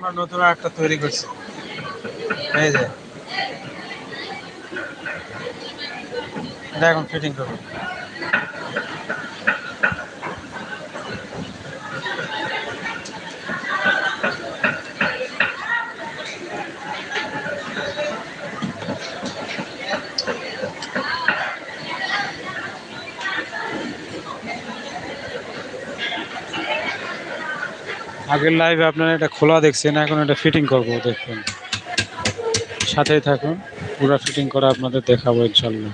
নতুন একটা তৈরি করছি। এই যে। এটা এখন ফিটিং করব। আগের লাইভে আপনারা এটা খোলা দেখছেন, এখন এটা ফিটিং করব, দেখুন। সাথেই থাকুন, পুরো ফিটিং করা আপনাদের দেখাবো ইনশাল্লাহ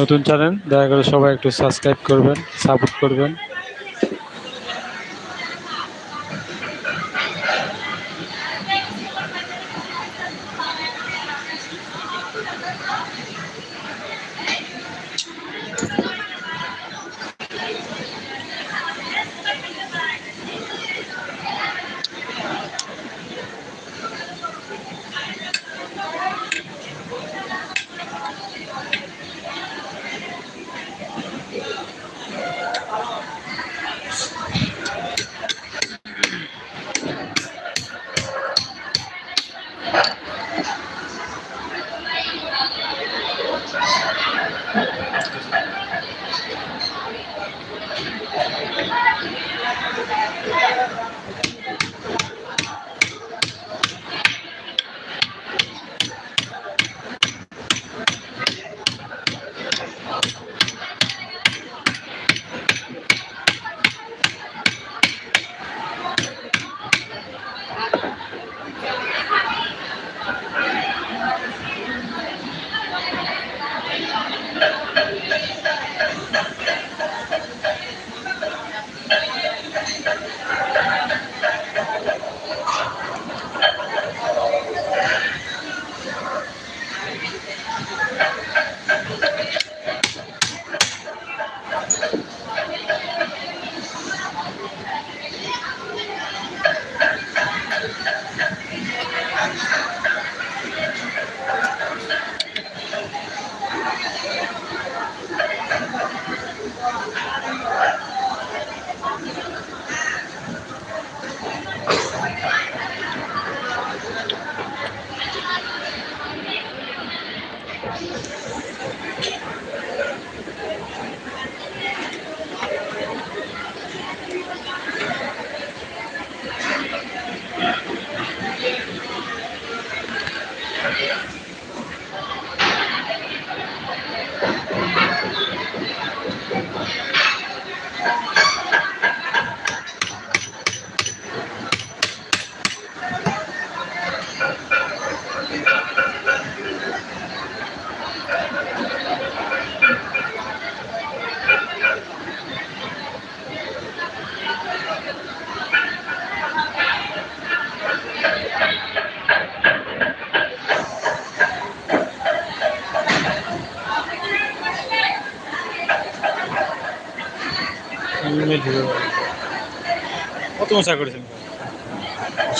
নতুন চ্যানেল দয়া করে সবাই একটু সাবস্ক্রাইব করবেন সাপোর্ট করবেন।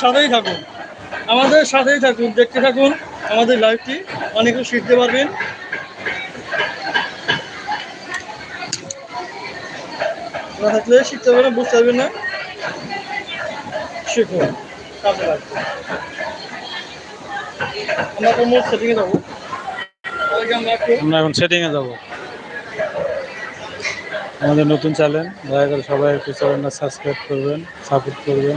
সাথেই থাকুন। আমাদের সাথেই থাকুন, দেখতে থাকুন আমাদের লাইভটি অনেক শিখতে পারবেন। না থাকলে শিখতে পারবেন বুঝতে পারবেন না। শিখুন আমরা সেটিংয়ে আমরা এখন সেটিংয়ে যাব। আমাদের নতুন চ্যানেল দয়া করে সবাই একটু চ্যানেলটা সাবস্ক্রাইব করবেন সাপোর্ট করবেন।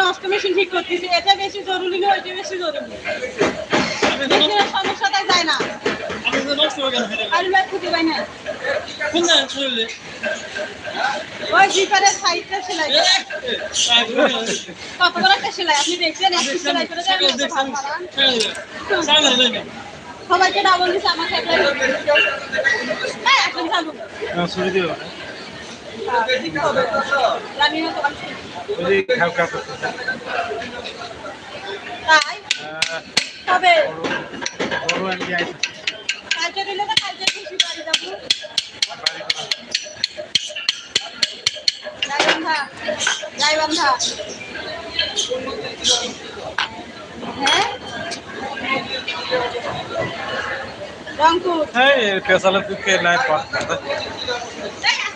নষ্ট মেশিন ঠিক করতেছি। এটা বেশি জরুরি না ওইটা বেশি জরুরি। আমি তো মেশিনের সমস্যা তাই যায় না। আর খুঁজে পাই না। খুললে খুললে ওই জিপারের সাইডটা সেলাই। কত বড় একটা সেলাই আপনি দেখছেন এক সেলাই করে দেন এত ভালো বানান। সবাইকে ডাবল দিছে আমার সাইডে হ্যাঁ এখন চালু শুরু দিও না তো আমি। ওই যে হালকা তাই তবে কালকে দিলে তো কালকে খুশি বাড়ি যাব যাই বান্ধা হ্যাঁ রংপুর হ্যাঁ পেশালে তুকে নাই পাস